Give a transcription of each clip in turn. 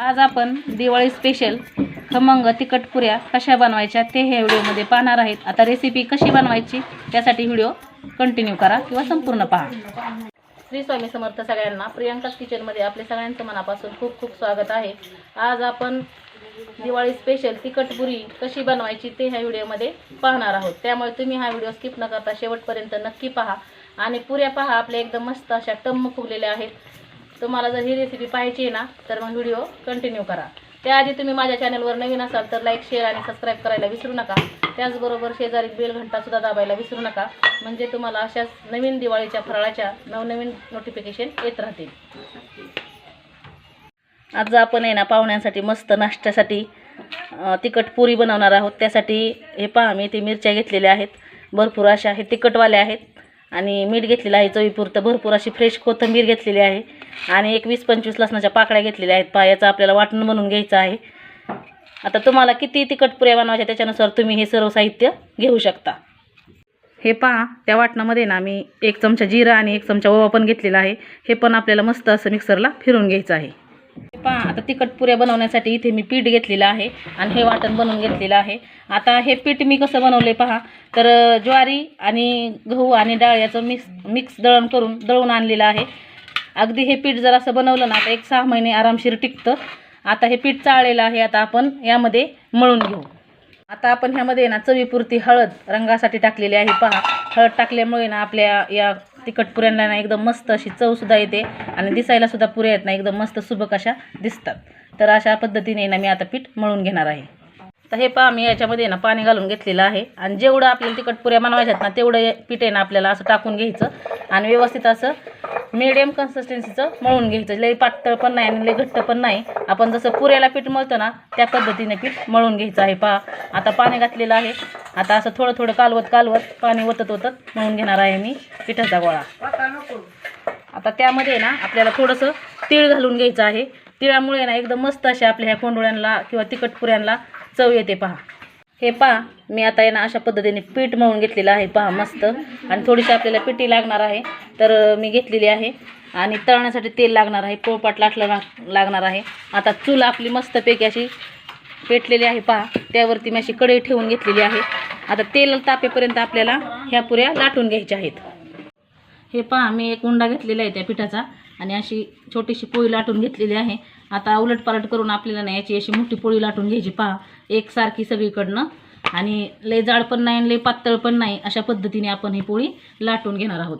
आज आपण दिवाळी स्पेशल खमंग तिखट पुऱ्या कशा बनवायच्या ते ह्या व्हिडिओमध्ये पाहणार आहेत. आता रेसिपी कशी बनवायची त्यासाठी व्हिडिओ कंटिन्यू करा किंवा संपूर्ण पहा. श्री स्वामी समर्थ सगळ्यांना प्रियांकाच किचनमध्ये आपले सगळ्यांचं मनापासून खूप खूप स्वागत आहे. आज आपण दिवाळी स्पेशल तिखट पुरी कशी बनवायची ते ह्या व्हिडिओमध्ये पाहणार आहोत. त्यामुळे तुम्ही हा व्हिडिओ स्किप न करता शेवटपर्यंत नक्की पहा. आणि पुऱ्या पहा आपल्या एकदम मस्त अशा टम्म फुगलेल्या आहेत. तुम्हाला जर ही रेसिपी पाहायची आहे ना तर मग व्हिडिओ कंटिन्यू करा. त्याआधी तुम्ही माझ्या चॅनलवर नवीन असाल तर लाईक शेअर आणि सबस्क्राईब करायला विसरू नका. त्याचबरोबर शेजारी बेल घंटासुद्धा दाबायला विसरू नका. म्हणजे तुम्हाला अशाच नवीन दिवाळीच्या फराळाच्या नवनवीन नोटिफिकेशन येत राहतील. आज आपण आहे ना पाहुण्यांसाठी मस्त नाश्त्यासाठी तिखट पुरी बनवणार आहोत. त्यासाठी हे पहा मी ते मिरच्या घेतलेल्या आहेत. भरपूर अशा हे तिखटवाल्या आहेत. आणि मीठ घेतलेलं आहे चवीपुरतं. भरपूर अशी फ्रेश कोथिंबीर घेतलेली आहे. आणि एक वीस पंचवीस लसणाच्या पाकळ्या घेतलेल्या आहेत. पायाचं आपल्याला वाटण बनवून घ्यायचं आहे. आता तुम्हाला किती तिखट पुऱ्या बनवायच्या त्याच्यानुसार तुम्ही हे सर्व साहित्य घेऊ शकता. हे पहा त्या वाटणामध्ये ना मी एक चमचा जिरा आणि एक चमचा ओवा पण घेतलेला आहे. हे पण आपल्याला मस्त असं मिक्सरला फिरून घ्यायचं आहे. पहा आता तिखट पुऱ्या बनवण्यासाठी इथे मी पीठ घेतलेलं आहे आणि हे वाटण बनवून घेतलेलं आहे. आता हे पीठ मी कसं बनवले पहा. तर ज्वारी आणि गहू आणि डाळ याचं मिक्स मिक्स दळण करून दळून आणलेलं आहे. अगदी हे पीठ जर असं बनवलं ना तर एक सहा महिने आरामशीर टिकतं. आता हे पीठ चाळलेलं आहे आता आपण यामध्ये मळून घेऊ. आता आपण ह्यामध्ये ना चवीपुरती हळद रंगासाठी टाकलेली आहे पहा. हळद टाकल्यामुळे ना आपल्या या तिखट पुऱ्यांना ना एकदम मस्त अशी चवसुद्धा येते आणि दिसायला सुद्धा पुऱ्या येत ना एकदम मस्त सुबक अशा दिसतात. तर अशा पद्धतीने ना मी आता पीठ मळून घेणार आहे. तर हे पहा मी याच्यामध्ये ना पाणी घालून घेतलेलं आहे. आणि जेवढं आपल्याला तिखट पुऱ्या बनवायच्यात ना तेवढं पीठ आहे ना आपल्याला असं टाकून घ्यायचं. आणि व्यवस्थित असं मिडियम कन्सिस्टन्सीचं मळून घ्यायचं. लई पातळ पण नाही आणि लई घट्ट पण नाही. आपण जसं पुऱ्याला पीठ मळतो ना त्या पद्धतीने पीठ मळून घ्यायचं आहे. पहा आता पाणी घातलेलं आहे. आता असं थोडं थोडं कालवत कालवत पाणी ओतत ओतत म्हणून घेणार आहे मी पिठाचा गोळा. आता त्यामध्ये ना आपल्याला थोडंसं तीळ घालून घ्यायचं आहे. तिळामुळे ना एकदम मस्त अशा आपल्या ह्या कोंडोळ्यांना किंवा तिखट पुऱ्यांना चव येते पहा. हे पहा मी आता आहे ना अशा पद्धतीने पीठ मळून घेतलेलं आहे पहा मस्त. आणि थोडीशी आपल्याला पिठी लागणार आहे तर मी घेतलेली आहे. आणि तळण्यासाठी तेल लागणार आहे पोळपाट लाटलं लाग लागणार आहे. आता चूल आपली मस्तपैकी अशी पेटलेली आहे पहा. त्यावरती मी अशी कढई ठेवून घेतलेली आहे. आता तेल तापेपर्यंत आपल्याला ह्या पुऱ्या लाटून घ्यायच्या आहेत. हे पहा मी एक उंडा घेतलेला आहे त्या पिठाचा आणि अशी छोटीशी पोळी लाटून घेतलेली आहे. आता उलटपालट करून आपल्याला ना याची अशी मोठी पोळी लाटून घ्यायची पहा. एकसारखी सगळीकडनं. आणि लय जाड पण नाही आणि लय पातळ पण नाही अशा पद्धतीने आपण ही पोळी लाटून घेणार आहोत.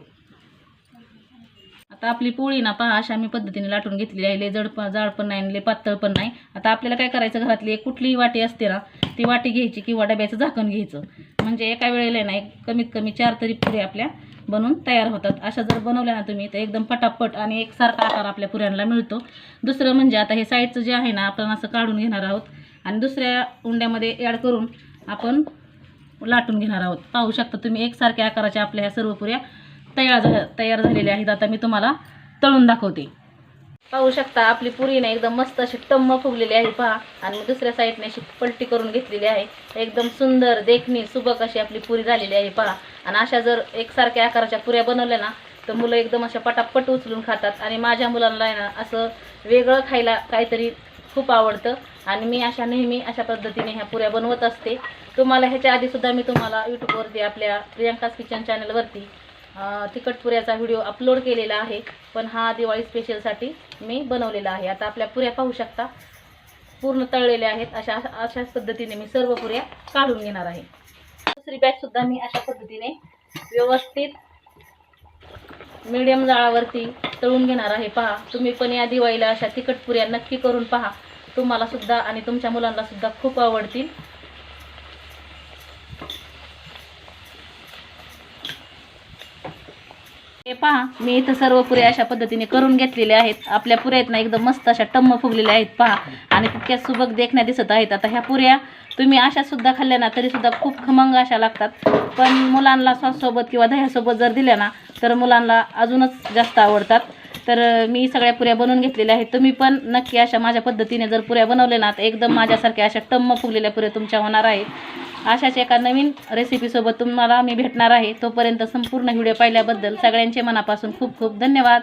आता आपली पोळी ना पहा अशा मी पद्धतीने लाटून घेतलेली आहे. लय जड पण जाड पण नाही आणि लय पातळ पण नाही. आता आपल्याला काय करायचं घरातली एक कुठलीही वाटी असते ना ती वाटी घ्यायची किंवा डब्याचं झाकण घ्यायचं. म्हणजे एका वेळेला ना एक कमीत कमी चार तरी पुऱ्या आपल्या बनवून तयार होतात. अशा जर बनवल्या ना तुम्ही तर एकदम पटापट आणि एकसारखा आकार आपल्या पुऱ्यांना मिळतो. दुसरं म्हणजे आता हे साईडचं जे आहे ना आपण असं काढून घेणार आहोत. आणि दुसऱ्या उंड्यामध्ये ॲड करून आपण लाटून घेणार आहोत. पाहू शकता तुम्ही एकसारख्या आकाराच्या आपल्या ह्या सर्व पुऱ्या. तयार झा तयार झालेले आहेत. आता मी तुम्हाला तळून दाखवते. पाहू शकता आपली पुरी ना एकदम मस्त अशी टम्म फुगलेली आहे पहा. आणि मी दुसऱ्या साईडने अशी पलटी करून घेतलेली आहे. एकदम सुंदर देखणी सुबक अशी आपली पुरी झालेली आहे पहा. आणि अशा जर एकसारख्या आकाराच्या पुऱ्या बनवल्या ना तर मुलं एकदम अशा पटापट उचलून खातात. आणि माझ्या मुलांना आहे ना असं वेगळं खायला काहीतरी खूप आवडतं. आणि मी अशा नेहमी अशा पद्धतीने ह्या पुऱ्या बनवत असते. तुम्हाला ह्याच्या आधीसुद्धा मी तुम्हाला यूट्यूबवरती आपल्या प्रियांकाज किचन चॅनलवरती तिखट पुऱ्याचा व्हिडिओ अपलोड केलेला आहे. पण हा दिवाळी स्पेशलसाठी मी बनवलेला आहे. आता आपल्या पुऱ्या पाहू शकता. पूर्ण तळलेल्या आहेत. अशा अशाच पद्धतीने मी सर्व पुऱ्या काढून घेणार आहे. दुसरी बॅगसुद्धा मी अशा पद्धतीने व्यवस्थित मीडियम जाळावरती तळून घेणार आहे. पहा तुम्ही पण या दिवाळीला अशा तिखट पुऱ्या नक्की करून पहा. तुम्हाला सुद्धा आणि तुमच्या मुलांना सुद्धा खूप आवडतील. हे पहा मी इथं सर्व पुऱ्या अशा पद्धतीने करून घेतलेल्या आहेत. आपल्या पुऱ्या आहेत ना एकदम मस्त अशा टम्म फुगलेल्या आहेत पहा. आणि तितक्या सुबक देखण्या दिसत आहेत. आता ह्या पुऱ्या तुम्ही अशा सुद्धा खाल्ल्या ना तरी सुद्धा खूप खमंग अशा लागतात. पण मुलांना सॉससोबत किंवा दह्यासोबत जर दिल्या ना तर मुलांना अजूनच जास्त आवडतात. तर मी सगळ्या पुऱ्या बनवून घेतलेल्या आहेत. तुम्ही पण नक्की अशा माझ्या पद्धतीने जर पुऱ्या बनवल्या ना तर एकदम माझ्यासारख्या अशा टम्म फुगलेल्या पुऱ्या तुमच्या होणार आहेत. अशाच एका नवीन रेसिपीसोबत तुम्हाला मी भेटणार आहे. तोपर्यंत संपूर्ण व्हिडिओ पाहिल्याबद्दल सगळ्यांचे मनापासून खूप खूप धन्यवाद.